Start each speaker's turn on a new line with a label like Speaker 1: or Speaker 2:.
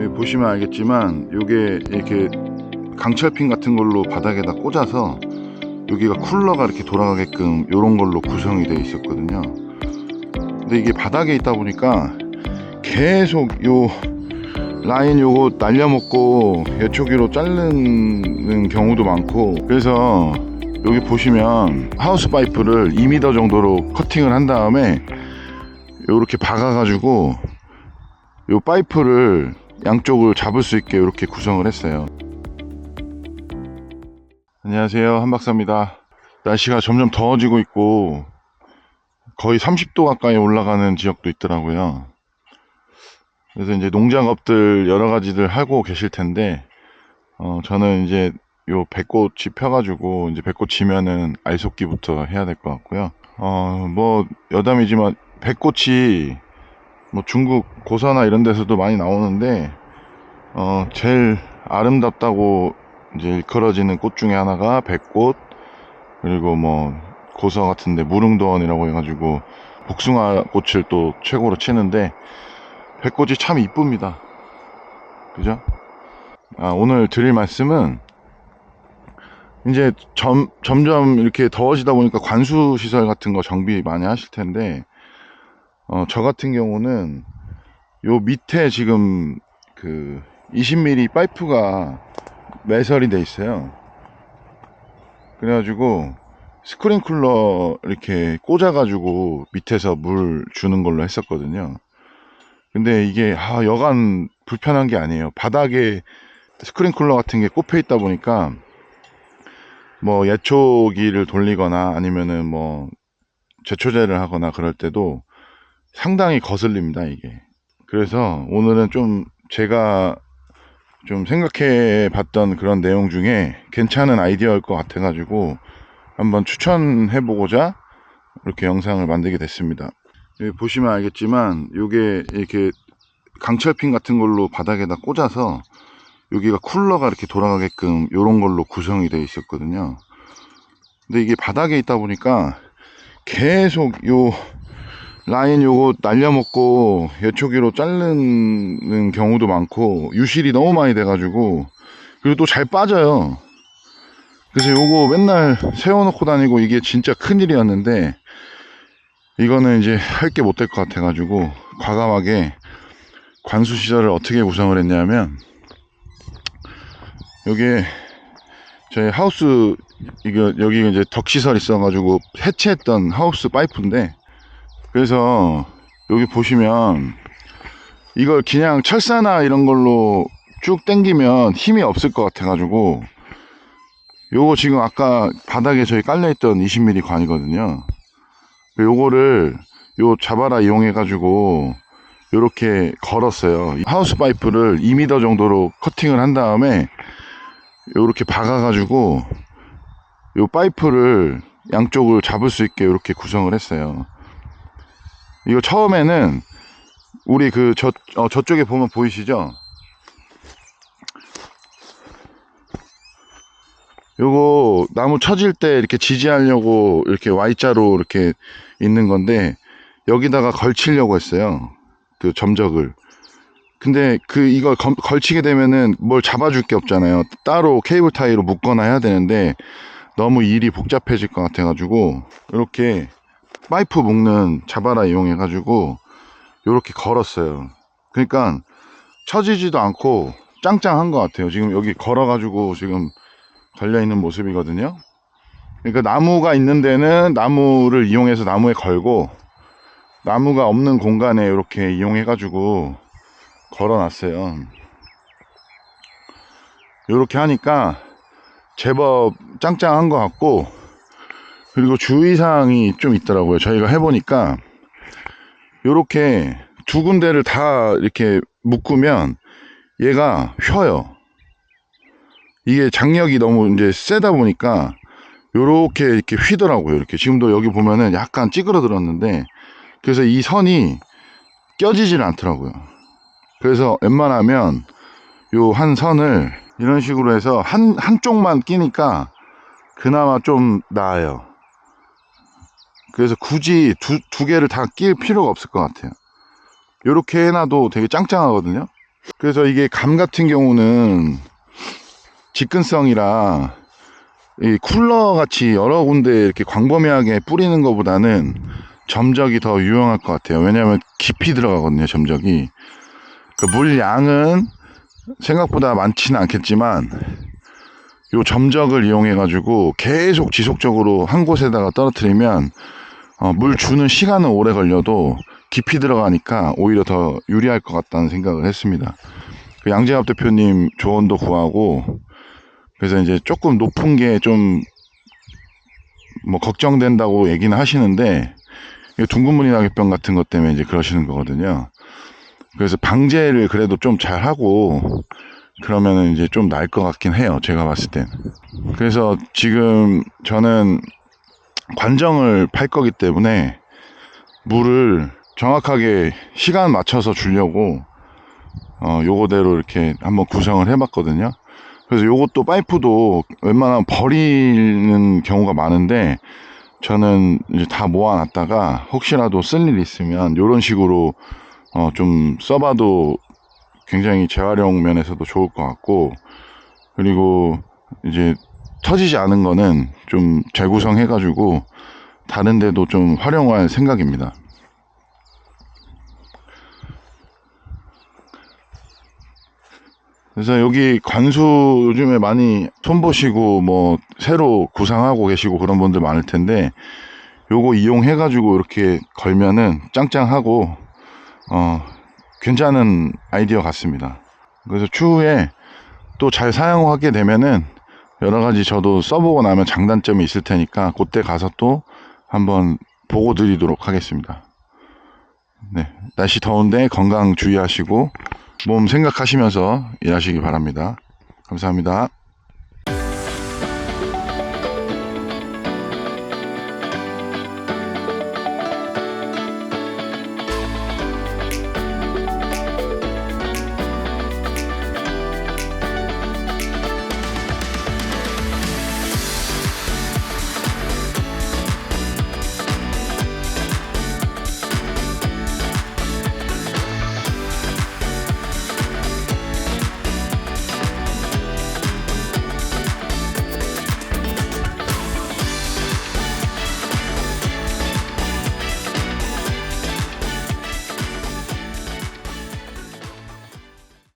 Speaker 1: 여기 보시면 알겠지만 요게 이렇게 강철핀 같은 걸로 바닥에다 꽂아서 여기가 쿨러가 이렇게 돌아가게끔 요런 걸로 구성이 되어 있었거든요. 근데 이게 바닥에 있다 보니까 계속 요 라인 요거 날려먹고 예초기로 자르는 경우도 많고 그래서 여기 보시면 하우스 파이프를 2m 정도로 커팅을 한 다음에 요렇게 박아가지고 요 파이프를 양쪽을 잡을 수 있게 이렇게 구성을 했어요. 안녕하세요. 한박사입니다. 날씨가 점점 더워지고 있고 거의 30도 가까이 올라가는 지역도 있더라고요. 그래서 이제 농작업들 여러 가지들 하고 계실 텐데 어, 저는 이제 요 배꽃이 펴가지고 이제 배꽃 지면은 알속기부터 해야 될 것 같고요. 어, 뭐 여담이지만 배꽃이 뭐 중국 고사나 이런 데서도 많이 나오는데 어, 제일 아름답다고 이제 일컬어지는 꽃 중에 하나가 백꽃 그리고 뭐 고서 같은데 무릉도원이라고 해가지고 복숭아 꽃을 또 최고로 치는데 백꽃이 참 이쁩니다. 그죠? 아, 오늘 드릴 말씀은 이제 점, 점점 이렇게 더워지다 보니까 관수 시설 같은 거 정비 많이 하실 텐데 어, 저 같은 경우는 요 밑에 지금 그 20mm 파이프가 매설이 돼 있어요. 그래가지고 스크린쿨러 이렇게 꽂아가지고 밑에서 물 주는 걸로 했었거든요. 근데 이게 아, 여간 불편한 게 아니에요. 바닥에 스크린쿨러 같은 게 꼽혀 있다 보니까 뭐 예초기를 돌리거나 아니면은 뭐 제초제를 하거나 그럴 때도 상당히 거슬립니다 이게. 그래서 오늘은 좀 제가 좀 생각해 봤던 그런 내용 중에 괜찮은 아이디어일 것 같아 가지고 한번 추천해 보고자 이렇게 영상을 만들게 됐습니다. 여기 보시면 알겠지만 요게 이렇게 강철핀 같은 걸로 바닥에다 꽂아서 여기가 쿨러가 이렇게 돌아가게끔 요런 걸로 구성이 되어 있었거든요. 근데 이게 바닥에 있다 보니까 계속 요 라인 요거 날려먹고 예초기로 자르는 경우도 많고 유실이 너무 많이 돼가지고 그리고 또 잘 빠져요. 그래서 요거 맨날 세워놓고 다니고 이게 진짜 큰일이었는데 이거는 이제 할 게 못 될 것 같아가지고 과감하게 관수 시설을 어떻게 구성을 했냐면 여기에 저희 하우스 이거 여기 이제 덕시설 있어가지고 해체했던 하우스 파이프인데 그래서 여기 보시면 이걸 그냥 철사나 이런 걸로 쭉 당기면 힘이 없을 것 같아 가지고 요거 지금 아까 바닥에 저희 깔려있던 20mm 관이거든요. 요거를 요 자바라 이용해 가지고 요렇게 걸었어요. 하우스 파이프를 2m 정도로 커팅을 한 다음에 요렇게 박아 가지고 요 파이프를 양쪽을 잡을 수 있게 이렇게 구성을 했어요 이거 처음에는 우리 그 저 어, 저쪽에 보면 보이시죠? 요거 나무 쳐질 때 이렇게 지지하려고 이렇게 Y자로 이렇게 있는 건데 여기다가 걸치려고 했어요. 그 점적을. 근데 그 이걸 걸- 걸치게 되면은 뭘 잡아줄 게 없잖아요. 따로 케이블 타이로 묶거나 해야 되는데 너무 일이 복잡해질 것 같아가지고 이렇게 파이프 묶는 자바라 이용해 가지고 이렇게 걸었어요. 그러니까 처지지도 않고 짱짱한 것 같아요. 지금 여기 걸어 가지고 지금 걸려 있는 모습이거든요. 그러니까 나무가 있는 데는 나무를 이용해서 나무에 걸고 나무가 없는 공간에 이렇게 이용해 가지고 걸어 놨어요. 이렇게 하니까 제법 짱짱한 것 같고 그리고 주의사항이 좀 있더라고요. 저희가 해보니까 이렇게 두 군데를 다 이렇게 묶으면 얘가 휘어요. 이게 장력이 너무 이제 세다 보니까 요렇게 이렇게 휘더라고요. 이렇게 지금도 여기 보면은 약간 찌그러들었는데 그래서 이 선이 껴지질 않더라고요. 그래서 웬만하면 요 한 선을 이런 식으로 해서 한 한쪽만 끼니까 그나마 좀 나아요. 그래서 굳이 두, 두 개를 다낄 필요가 없을 것 같아요. 이렇게 해놔도 되게 짱짱하거든요. 그래서 이게 감 같은 경우는 직근성이라 이 쿨러 같이 여러 군데 이렇게 광범위하게 뿌리는 것보다는 점적이 더 유용할 것 같아요. 왜냐하면 깊이 들어가거든요, 점적이. 그 물 양은 생각보다 많지는 않겠지만 요 점적을 이용해 가지고 계속 지속적으로 한 곳에다가 떨어뜨리면 어, 물 주는 시간은 오래 걸려도 깊이 들어가니까 오히려 더 유리할 것 같다는 생각을 했습니다. 그 양재갑 대표님 조언도 구하고 그래서 이제 조금 높은 게 좀 뭐 걱정된다고 얘기는 하시는데 둥근무늬 낙엽병 같은 것 때문에 이제 그러시는 거거든요. 그래서 방제를 그래도 좀 잘 하고 그러면은 이제 좀 나을 것 같긴 해요. 제가 봤을 땐. 그래서 지금 저는 관정을 팔 거기 때문에 물을 정확하게 시간 맞춰서 주려고 어 요거대로 이렇게 한번 구성을 해봤거든요. 그래서 요것도 파이프도 웬만하면 버리는 경우가 많은데 저는 이제 다 모아놨다가 혹시라도 쓸일 있으면 요런 식으로 어 좀 써봐도 굉장히 재활용 면에서도 좋을 것 같고 그리고 이제 터지지 않은 거는 좀 재구성해 가지고 다른 데도 좀 활용할 생각입니다. 그래서 여기 관수 요즘에 많이 손보시고 뭐 새로 구상하고 계시고 그런 분들 많을 텐데 요거 이용해 가지고 이렇게 걸면은 짱짱하고 어 괜찮은 아이디어 같습니다. 그래서 추후에 또 잘 사용하게 되면은 여러 가지 저도 써보고 나면 장단점이 있을 테니까 그때 가서 또 한번 보고 드리도록 하겠습니다. 네. 날씨 더운데 건강 주의하시고 몸 생각하시면서 일하시기 바랍니다. 감사합니다.